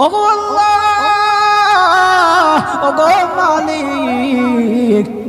ওগো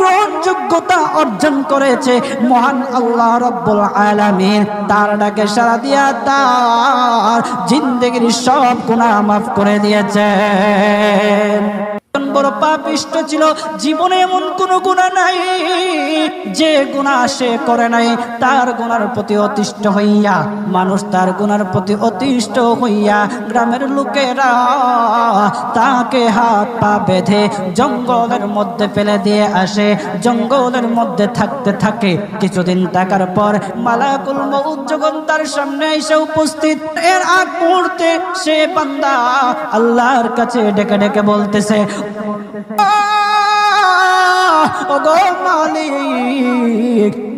গ্রহণযোগ্যতা অর্জন করেছে মহান আল্লাহ রব্বুল আলামিন। তার ডাকে সারা দিয়া তার জিন্দেগির সব গুনাহ মাফ করে দিয়েছে বড় পাপিষ্ট ছিল, জীবনে এমন কোনো গুণা নাই যে গুণা সে করে নাই। তার গুণার প্রতি অতিষ্ঠ হইয়া, মানুষ তার গুণার প্রতি অতিষ্ঠ হইয়া গ্রামের লোকেরা তাকে হাত পা বেঁধে জঙ্গলের মধ্যে ফেলে দিয়ে আসে। জঙ্গলের মধ্যে থাকতে থাকে। কিছুদিন থাকার পর মালাকুল মউত যখন তার সামনে এসে উপস্থিত, এর আগ মুহূর্তে সে বান্দা আল্লাহর কাছে ডেকে ডেকে বলতেছে মালিক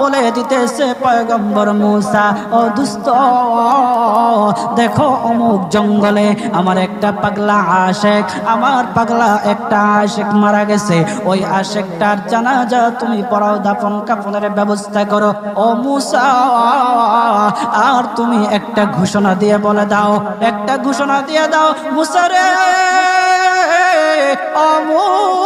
বলে দিতেছে পয়গম্বর মুসা, ও দুস্ত, দেখো অমুক জঙ্গলে আমার একটা পাগলা আশেক, আমার পাগলা একটা আশেক মারা গেছে। ওই আশেকটার জানাজা তুমি পড়াও, দাফন কাফনের ব্যবস্থা করো। ও মূসা, আর তুমি একটা ঘোষণা দিয়ে বলে দাও, একটা ঘোষণা দিয়ে দাও, মুসা রে ও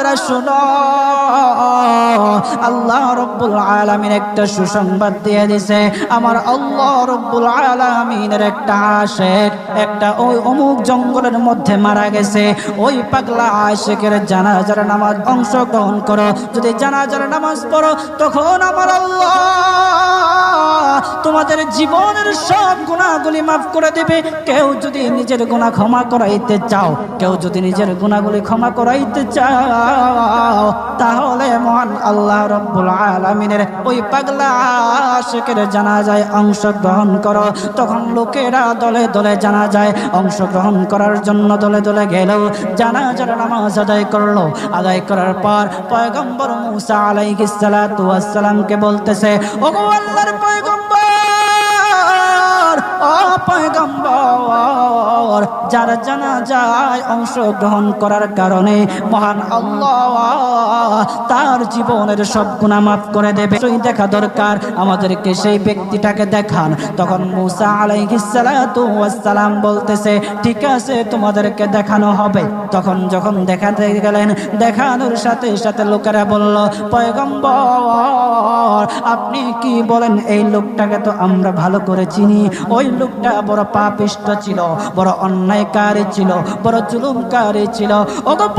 উম্মতেরা শোনো। আল্লাহ রব্বুল আলামিন একটা সুসংবাদ দিয়ে দিছে। আমার আল্লাহ রব্বুল আলামিনের একটা আশেক, একটা ওই অমুক জঙ্গলের মধ্যে মারা গেছে। ওই পাগলা আশেকের জানাজার নামাজ অংশগ্রহণ করো। যদি জানাজার নামাজ পড়ো, তখন আমার আল্লাহ তোমাদের জীবনের সব গুণাগুলি মাফ করে দেবে। কেউ যদি নিজের গুণা ক্ষমা করাইতে চাও, কেউ যদি নিজের গুণাগুলি ক্ষমা করাইতে চাও, তাহলে মহান আল্লাহ রব্বুল আলমিনের ওই পাগলা আশেকের জানাজায় অংশগ্রহণ করো। তখন লোকেরা দলে দলে জানা যায় অংশগ্রহণ করার জন্য দলে দলে গেল জানাজার নামাজ আদায় করল। আদায় করার পর পয়গম্বর মুসা আলাইহিস বলতেছে, ওগো আল্লাহর পয়গম্বর পয়গম্বর যারা জানা যায় অংশগ্রহণ করার কারণে মহান আল্লাহ তার জীবনের সব গুণা মাফ করে দেবে। সেই দেখা দরকার আমাদেরকে সেই ব্যক্তিটাকে দেখান। তখন মুসা ওয়াস বলতেছে, ঠিক আছে, তোমাদেরকে দেখানো হবে। তখন যখন দেখাতে গেলেন, দেখানোর সাথে সাথে লোকেরা বলল, পয়গম্বর, আপনি কি বলেন, এই লোকটাকে তো আমরা ভালো করে চিনি। ওই লোকটা বড় পাপিষ্ট ছিল, বড় অন্যায়কারী ছিল বড় জুলুমকারী ছিল। অগপ্য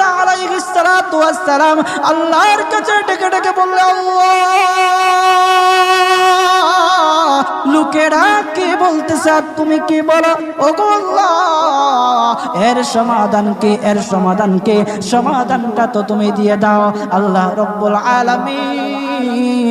আল্লাহর কাছে ডেকে ডেকে বললে লোকেরা কে বলতেছে তুমি কি বলো? ও আল্লাহ, এর সমাধান কে? এর সমাধান কে? সমাধানটা তো তুমি দিয়ে দাও। আল্লাহ রব্বুল আলামিন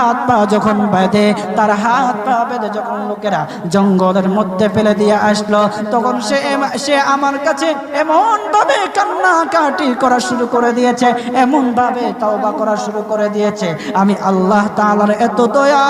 হাত পা যখন বেঁধে, তার হাত পা বেঁধে যখন লোকেরা জঙ্গলের মধ্যে ফেলে দিয়ে আসলো, তখন সে সে আমার কাছে এমন ভাবে কান্নাকাটি করা শুরু করে দিয়েছে এমন ভাবে তওবা করা শুরু করে দিয়েছে। আমি আল্লাহ তাআলার এত দয়া